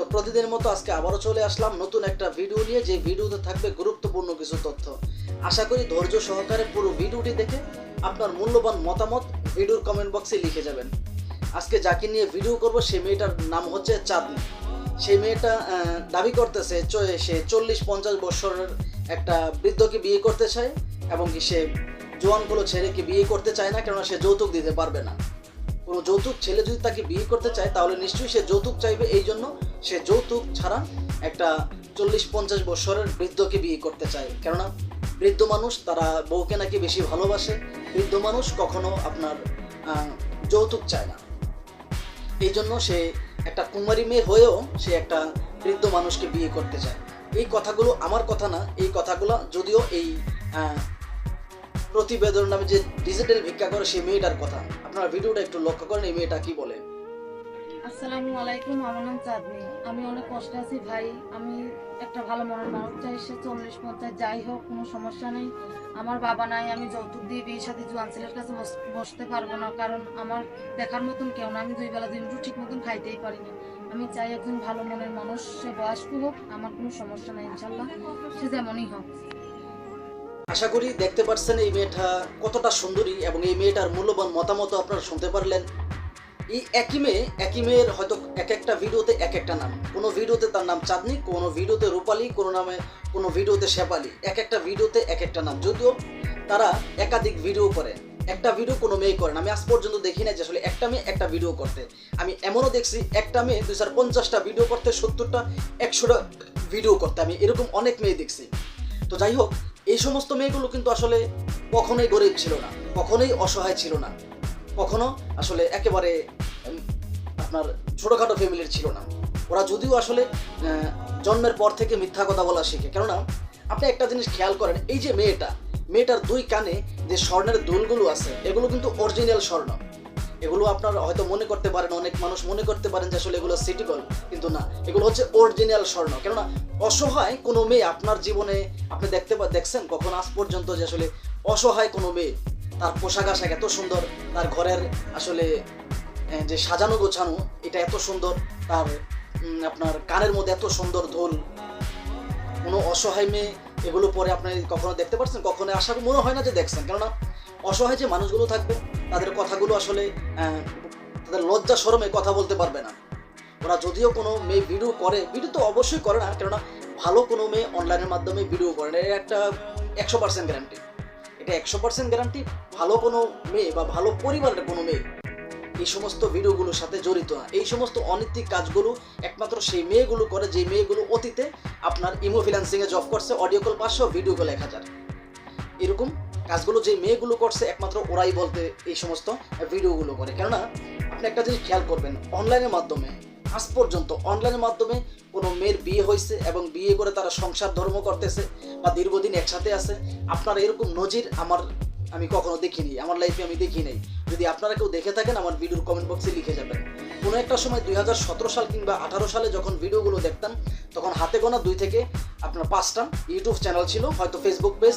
তো প্রতিদিনের মতো আজকে আবারও চলে আসলাম নতুন একটা ভিডিও নিয়ে, যে ভিডিওতে থাকবে গুরুত্বপূর্ণ কিছু তথ্য। আশা করি ধৈর্য সহকারে পুরো ভিডিওটি দেখে আপনার মূল্যবান মতামত ভিডিওর কমেন্ট বক্সে লিখে যাবেন। আজকে যাকে নিয়ে ভিডিও করব সেই মেয়েটার নাম হচ্ছে চাঁদনি। সেই মেয়েটা দাবি করতেছে সে চল্লিশ পঞ্চাশ বছরের একটা বৃদ্ধকে বিয়ে করতে চায় এবং কি সে জোয়ানগুলো ছেলেকে বিয়ে করতে চায় না, কেননা সে যৌতুক দিতে পারবে না। কোনো যৌতুক ছেলে যদি তাকে বিয়ে করতে চায়, তাহলে নিশ্চয়ই সে যৌতুক চাইবে, এই জন্য সে যৌতুক ছাড়া একটা চল্লিশ পঞ্চাশ বছরের বৃদ্ধকে বিয়ে করতে চায়। কেননা বৃদ্ধ মানুষ তারা বউকে নাকি বেশি ভালোবাসে, বৃদ্ধ মানুষ কখনো আপনার যৌতুক চায় না। এই জন্য সে একটা কুমারী মেয়ে হয়েও সে একটা বৃদ্ধ মানুষকে বিয়ে করতে চায়। এই কথাগুলো আমার কথা না, এই কথাগুলো যদিও এই প্রতিবেদন নামে যে ডিজিটাল ভিক্ষা করে সেই মেয়েটার কথা। আপনারা ভিডিওটা একটু লক্ষ্য করেন, এই মেয়েটা কি বলে? আসসালামু আলাইকুম, আমার নাম চাঁদনি। আমি অনেক কষ্টে আছি ভাই। আমি একটা ভালো মনের মানুষ চাই সে চল্লিশ পঞ্চাশ, যাই হোক, কোনো সমস্যা নেই। আমার বাবা নাই, আমি যৌতুক দিয়ে বিয়ের সাথে জোয়ান ছেলের কাছে বস- বসতে পারব না, কারণ আমার দেখার মতন কেউ না। আমি দুই বেলা দিন ঠিক মতন খাইতেই পারি না আমি চাই একজন ভালো মনের মানুষ, সে বয়স্ক হোক, আমার কোনো সমস্যা নেই, ইনশাল্লাহ। সে যেমনই হোক। আশা করি দেখতে পাচ্ছেন এই মেয়েটা কতটা সুন্দরী এবং এই মেয়েটার মূল্যবান মতামত আপনারা শুনতে পারলেন। এই একই মেয়ে, একই মেয়ের হয়তো এক একটা ভিডিওতে এক একটা নাম। কোনো ভিডিওতে তার নাম চাঁদনি, কোনো ভিডিওতে রূপালী, কোনো নামে, কোনো ভিডিওতে শেপালি এক একটা ভিডিওতে এক একটা নাম। যদিও তারা একাধিক ভিডিও করে। একটা ভিডিও কোনো মেয়ে করে না। আমি আজ পর্যন্ত দেখি না যে আসলে একটা মেয়ে একটা ভিডিও করতে। আমি এমনও দেখছি, একটা মেয়ে দুই হাজার পঞ্চাশটা ভিডিও করতে, সত্তরটা, একশোটা ভিডিও করতে। আমি এরকম অনেক মেয়ে দেখছি। তো যাই হোক, এই সমস্ত মেয়েগুলো কিন্তু আসলে কখনোই গরিব ছিল না, কখনোই অসহায় ছিল না। কখনো? আসলে একেবারে আপনার ছোটোখাটো ফ্যামিলির ছিল না। ওরা যদিও আসলে জন্মের পর থেকে মিথ্যা কথা বলা শিখে। কেননা, আপনি একটা জিনিস খেয়াল করেন, এই যে মেয়েটা, মেয়েটার দুই কানে যে স্বর্ণের দোলগুলো আছে, এগুলো কিন্তু অরিজিনাল স্বর্ণ। এগুলো আপনার হয়তো মনে করতে পারেন, অনেক মানুষ মনে করতে পারেন যে আসলে এগুলো সিটি গোল্ড কিন্তু না, এগুলো হচ্ছে অরিজিনাল স্বর্ণ। কেননা, অসহায় কোনো মেয়ে আপনার জীবনে, আপনি দেখতে দেখছেন কখন আজ পর্যন্ত যে আসলে অসহায় কোনো মেয়ে? তার পোশাক আশাক এত সুন্দর, তার ঘরের আসলে যে সাজানো গোছানো, এটা এত সুন্দর, তার আপনার কানের মধ্যে এত সুন্দর ধোল। কোনো অসহায় মেয়ে এগুলো পরে আপনি কখনো দেখতে পাচ্ছেন কখনো আশা মনে হয় না যে দেখছেন। কেননা অসহায় যে মানুষগুলো থাকবে, তাদের কথাগুলো আসলে তাদের লজ্জা সরমে কথা বলতে পারবে না। ওরা যদিও কোনো মেয়ে ভিডিও করে, ভিডিও তো অবশ্যই করে না, কেননা ভালো কোনো মেয়ে অনলাইনের মাধ্যমে ভিডিও করে না। এটা একটা একশো পার্সেন্ট গ্যারান্টি এটা একশো পার্সেন্ট গ্যারান্টি ভালো কোনো মেয়ে বা ভালো পরিবারের কোনো মেয়ে। এই সমস্ত ভিডিওগুলোর সাথে জড়িত না। এই সমস্ত অনৈতিক কাজগুলো একমাত্র সেই মেয়েগুলো করে, যে মেয়েগুলো অতীতে আপনার ইমো ফিনান্সিংয়ে জব করছে অডিও কল পাঁচশো ভিডিও কল এক হাজার। এরকম কাজগুলো যে মেয়েগুলো করছে, একমাত্র ওরাই বলতে এই সমস্ত ভিডিওগুলো করে। কেননা, আপনি একটা জিনিস খেয়াল করবেন অনলাইনের মাধ্যমে আজ পর্যন্ত অনলাইনের মাধ্যমে কোনো মেয়ের বিয়ে হয়েছে এবং বিয়ে করে তারা সংসার, ধর্ম করতেছে বা দীর্ঘদিন একসাথে আছে, আপনার এরকম নজির আমার আমি কখনো দেখিনি, আমার লাইফে আমি দেখি নাই। যদি আপনারা কেউ দেখে থাকেন, আমার ভিডিওর কমেন্ট বক্সে লিখে যাবেন। কোনো একটা সময় দুই হাজার সতেরো সাল কিংবা আঠারো সালে যখন ভিডিওগুলো দেখতাম, তখন হাতে গোনা দুই থেকে আপনার পাঁচটা ইউটিউব চ্যানেল ছিল, হয়তো ফেসবুক পেজ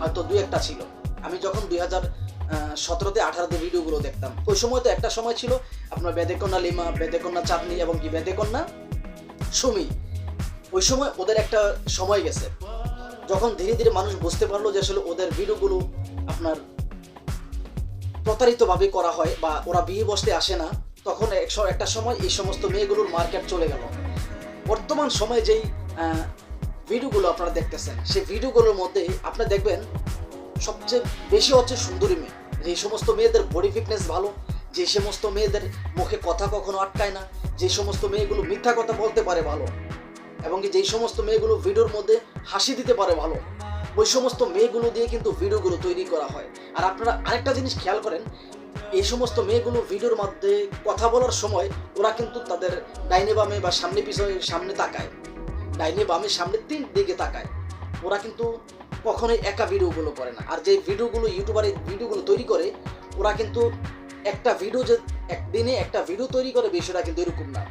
হয়তো দুই একটা ছিল। আমি যখন দুই হাজার সতেরোতে, আঠারোতে ভিডিওগুলো দেখতাম। ওই সময় তো একটা সময় ছিল, আপনার বেদেকন্যা লিমা, বেদেকন্যা চাঁদনি এবং কি বেদেকন্যা? সুমি। ওই সময় ওদের একটা সময় গেছে। যখন ধীরে ধীরে মানুষ বুঝতে পারল যে আসলে ওদের ভিডিওগুলো আপনার প্রতারিতভাবে করা হয় বা ওরা বিয়ে বসতে আসে না, তখন একশ- একটা সময় এই সমস্ত মেয়েগুলোর মার্কেট চলে গেল। বর্তমান সময়ে যেই ভিডিওগুলো আপনারা দেখতেছেন, সেই ভিডিওগুলোর মধ্যে আপনি দেখবেন সবচেয়ে বেশি হচ্ছে সুন্দরী মেয়ে। যে সমস্ত মেয়েদের বডি ফিটনেস ভালো, যে সমস্ত মেয়েদের মুখে কথা কখনো আটকায় না, যে সমস্ত মেয়েগুলো মিথ্যা কথা বলতে পারে ভালো, এবং যেই সমস্ত মেয়েগুলো ভিডিওর মধ্যে হাসি দিতে পারে ভালো, ওই সমস্ত মেয়েগুলো দিয়ে কিন্তু ভিডিওগুলো তৈরি করা হয়। আর আপনারা আরেকটা জিনিস খেয়াল করেন, এই সমস্ত মেয়েগুলো ভিডিওর মধ্যে কথা বলার সময় ওরা কিন্তু তাদের ডাইনে বামে বা সামনে পিছনে, সামনে তাকায়। ডাইনে বামে, সামনে তিন দিকে তাকায়। ওরা কিন্তু কখনোই একা ভিডিওগুলো করে না। আর যে ভিডিওগুলো ইউটিউবারের ভিডিওগুলো তৈরি করে, ওরা কিন্তু একটা ভিডিও যে একদিনে একটা ভিডিও তৈরি করে বিষয়টা কিন্তু এরকম না।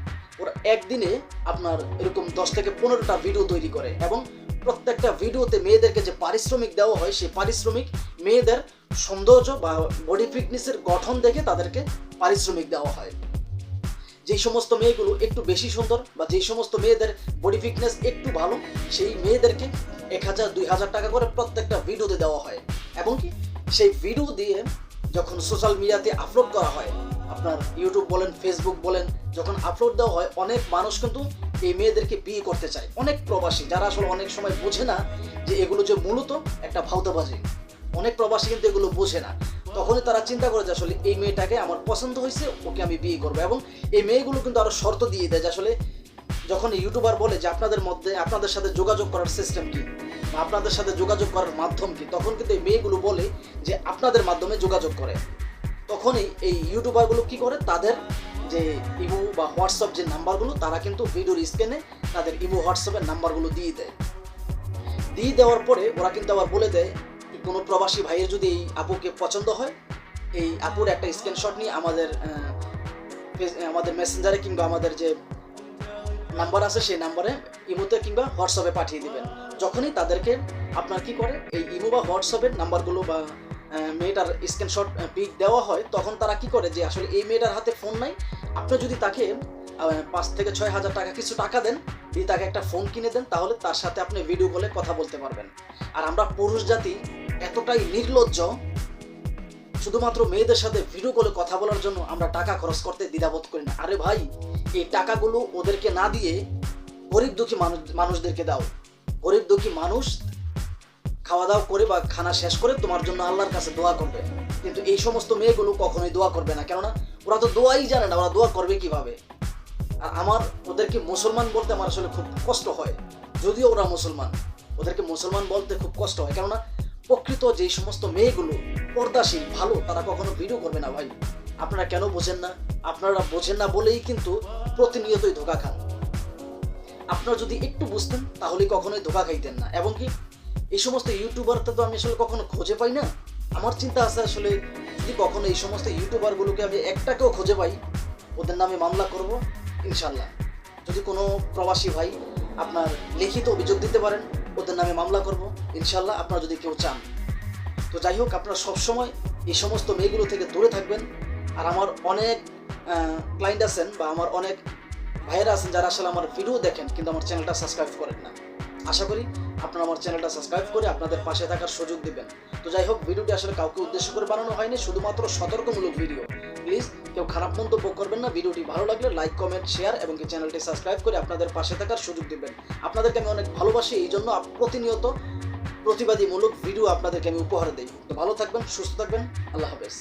ওরা একদিনে আপনার এরকম দশ থেকে পনেরোটা ভিডিও তৈরি করে এবং প্রত্যেকটা ভিডিওতে মেয়েদেরকে যে পারিশ্রমিক দেওয়া হয়, সেই পারিশ্রমিক মেয়েদের সৌন্দর্য বা বডি ফিটনেসের গঠন দেখে তাদেরকে পারিশ্রমিক দেওয়া হয়। যেই সমস্ত মেয়েগুলো একটু বেশি সুন্দর বা যেই সমস্ত মেয়েদের বডি ফিটনেস একটু ভালো, সেই মেয়েদেরকে এক হাজার, দুই হাজার টাকা করে প্রত্যেকটা ভিডিওতে দেওয়া হয়। এবং কি, সেই ভিডিও দিয়ে যখন সোশ্যাল মিডিয়াতে আপলোড করা হয়, আপনার ইউটিউব বলেন ফেসবুক বলেন, যখন আপলোড দেওয়া হয়, অনেক মানুষ কিন্তু এই মেয়েদেরকে বিয়ে করতে চায়। অনেক প্রবাসী, যারা আসলে অনেক সময় বোঝে না যে এগুলো যে মূলত একটা ভাউতাবাজি অনেক প্রবাসী কিন্তু এগুলো বোঝে না। তখনই তারা চিন্তা করে যে আসলে এই মেয়েটাকে আমার পছন্দ হয়েছে, ওকে আমি বিয়ে করব। এবং এই মেয়েগুলো কিন্তু আরও শর্ত দিয়ে দেয় যে আসলে যখন ইউটিউবার বলে যে আপনাদের মধ্যে, আপনাদের সাথে যোগাযোগ করার সিস্টেম কি? আপনাদের সাথে যোগাযোগ করার মাধ্যম কি? তখন কিন্তু এই মেয়েগুলো বলে যে আপনাদের মাধ্যমে যোগাযোগ করে। তখনই এই ইউটিউবারগুলো কি করে? তাদের যে ইমো বা হোয়াটসঅ্যাপ যে নাম্বারগুলো, তারা কিন্তু ভিডিওর স্ক্রিনে তাদের ইমো, হোয়াটসঅ্যাপের নাম্বারগুলো দিয়ে দেয়। দিয়ে দেওয়ার পরে ওরা কিন্তু আবার বলে দেয় কোনো প্রবাসী ভাইয়ের যদি এই আপুকে পছন্দ হয়, এই আপুর একটা স্ক্রিনশট নিয়ে আমাদের আমাদের মেসেঞ্জারে কিংবা আমাদের যে নাম্বার আছে সেই নাম্বারে ইমোতে কিংবা হোয়াটসঅ্যাপে পাঠিয়ে দিবেন। যখনই তাদেরকে আপনার কি করে, এই ইমো বা হোয়াটসঅ্যাপের নাম্বারগুলো বা মেয়েটার স্ক্রিনশট পিক দেওয়া হয়, তখন তারা কি করে যে আসলে এই মেয়েটার হাতে ফোন নাই, আপনি যদি তাকে পাঁচ থেকে ছয় হাজার টাকা কিছু টাকা দেন দিয়ে তাকে একটা ফোন কিনে দেন, তাহলে তার সাথে আপনি ভিডিও কলে কথা বলতে পারবেন। আর আমরা পুরুষ জাতি এতটাই নির্লজ্জ, শুধুমাত্র মেয়েদের সাথে ভিডিও কলে কথা বলার জন্য আমরা টাকা খরচ করতে দ্বিধাবোধ করি না। আরে ভাই, এই টাকাগুলো ওদেরকে না দিয়ে গরিব দুঃখী মানুষ মানুষদেরকে দাও। গরিব দুঃখী মানুষ খাওয়া দাওয়া করে বা খানা শেষ করে তোমার জন্য আল্লাহর কাছে দোয়া করবে। কিন্তু এই সমস্ত মেয়েগুলো কখনোই দোয়া করবে না। কেননা ওরা তো দোয়াই জানে না, ওরা দোয়া করবে কীভাবে? আর আমার, ওদেরকে মুসলমান বলতে আমার আসলে খুব কষ্ট হয়। যদিও ওরা মুসলমান, ওদেরকে মুসলমান বলতে খুব কষ্ট হয়। কেননা, প্রকৃত যেই সমস্ত মেয়েগুলো পর্দাশীল, ভালো, তারা কখনো ভিডিও করবে না ভাই। আপনারা কেন বোঝেন না? আপনারা বোঝেন না বলেই কিন্তু প্রতিনিয়তই ধোকা খান। আপনারা যদি একটু বুঝতেন তাহলে কখনোই ধোকা খাইতেন না। এবং কি, এই সমস্ত ইউটিউবারটা তো আমি আসলে কখনো খুঁজে পাই না? আমার চিন্তা আছে আসলে, যদি কখনো এই সমস্ত ইউটিউবারগুলোকে আমি একটাকেও খুঁজে পাই, ওদের নামে মামলা করব ইনশাল্লাহ যদি কোনো প্রবাসী ভাই আপনার লিখিত অভিযোগ দিতে পারেন, ওদের নামে মামলা করব ইনশাল্লাহ আপনারা যদি কেউ চান। তো যাই হোক, আপনারা সবসময় এই সমস্ত মেয়েগুলো থেকে দূরে থাকবেন। আর আমার অনেক ক্লায়েন্ট আছেন বা আমার অনেক ভাইয়েরা আছেন যারা আসলে আমার ভিডিও দেখেন কিন্তু আমার চ্যানেলটা সাবস্ক্রাইব করেন না। আশা করি আপনারা আমার চ্যানেলটা সাবস্ক্রাইব করে আপনাদের পাশে থাকার সুযোগ দিবেন। তো যাই হোক ভিডিওটি আসলে কাউকে উদ্দেশ্য করে বানানো হয়নি, শুধুমাত্র সতর্কমূলক ভিডিও প্লিজ কেউ খারাপ মন্তব্য করবেন না। ভিডিওটি ভালো লাগলে লাইক, কমেন্ট, শেয়ার এবং কি চ্যানেলটি সাবস্ক্রাইব করে আপনাদের পাশে থাকার সুযোগ দিবেন। আপনাদেরকে আমি অনেক ভালোবাসি, এই জন্য প্রতিনিয়ত প্রতিবাদীমূলক ভিডিও আপনাদেরকে আমি উপহার দিই। তো ভালো থাকবেন, সুস্থ থাকবেন। আল্লাহ হাফেজ।